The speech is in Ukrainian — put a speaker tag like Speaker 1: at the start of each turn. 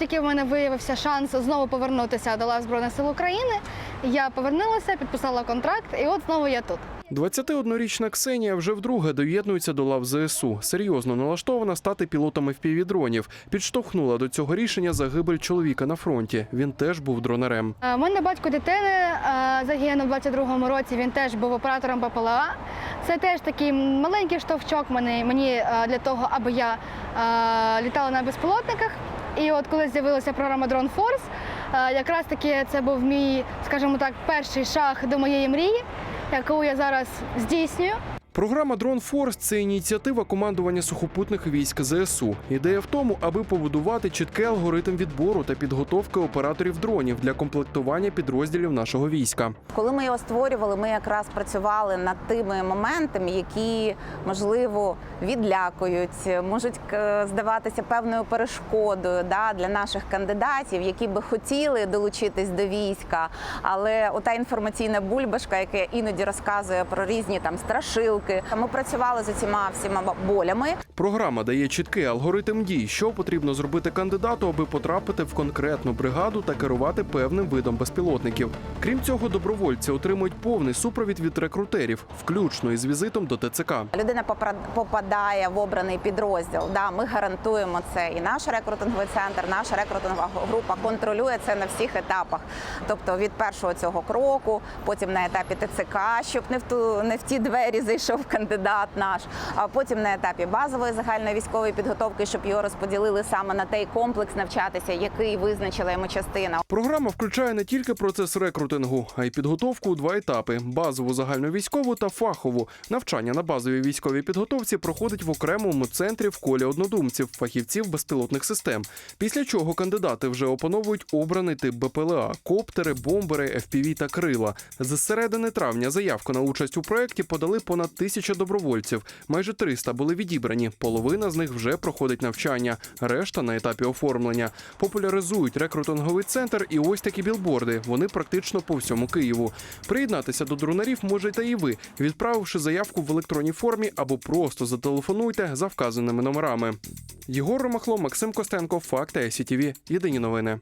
Speaker 1: як тільки в мене виявився шанс знову повернутися до лав Збройних сил України, я повернулася, підписала контракт, і от знову я тут.
Speaker 2: 21-річна Ксенія вже вдруге доєднується до лав ЗСУ. Серйозно налаштована стати пілотом FPV-дронів. Підштовхнула до цього рішення загибель чоловіка на фронті. Він теж був дронерем.
Speaker 1: Е, У мене батько дитини е, загинув у 22-му році. Він теж був оператором ППЛА. Це теж такий маленький штовчок мені, мені е, для того, аби я е, літала на безпілотниках. І от коли з'явилася програма Drone Force, е, якраз таки це був мій, скажімо так, перший шаг до моєї мрії, яку я зараз здійснюю.
Speaker 2: Програма Drone Force – це ініціатива командування сухопутних військ ЗСУ. Ідея в тому, аби побудувати чіткий алгоритм відбору та підготовки операторів дронів для комплектування підрозділів нашого війська.
Speaker 3: Коли ми його створювали, ми якраз працювали над тими моментами, які можливо відлякують, можуть е, здаватися певною перешкодою да, для наших кандидатів, які би хотіли долучитись до війська. Але ота інформаційна бульбашка, яка іноді розказує про різні там страшилки. Ми працювали за цими всіма болями.
Speaker 2: Програма дає чіткий алгоритм дій, що потрібно зробити кандидату, аби потрапити в конкретну бригаду та керувати певним видом безпілотників. Крім цього, добровольці отримують повний супровід від рекрутерів, включно із візитом до ТЦК.
Speaker 3: Людина попадає в обраний підрозділ. Да, ми гарантуємо це. І наш рекрутинговий центр, наша рекрутингова група контролює це на всіх етапах. Тобто від першого цього кроку, потім на етапі ТЦК, щоб не в ту не в ті двері зайшов кандидат наш. А потім на етапі базової загальної військової підготовки, щоб його розподілили саме на той комплекс навчатися, який визначила йому частина.
Speaker 2: Програма включає не тільки процес рекрутингу, а й підготовку у два етапи: базову загальновійськову та фахову. Навчання на базовій військовій підготовці проходить в окремому центрі в колі однодумців, фахівців безпілотних систем. Після чого кандидати вже опановують обраний тип БПЛА, коптери, бомбери, FPV та крила. З середини травня заявку на участь у проєкті подали понад тисяча добровольців. Майже 300 були відібрані. Половина з них вже проходить навчання, решта на етапі оформлення. Популяризують рекрутинговий центр і ось такі білборди. Вони практично по всьому Києву. Приєднатися до дронарів можете і ви, відправивши заявку в електронній формі або просто зателефонуйте за вказаними номерами. Єгор Ромахло, Максим Костенко, Факти СІТВ. Єдині новини.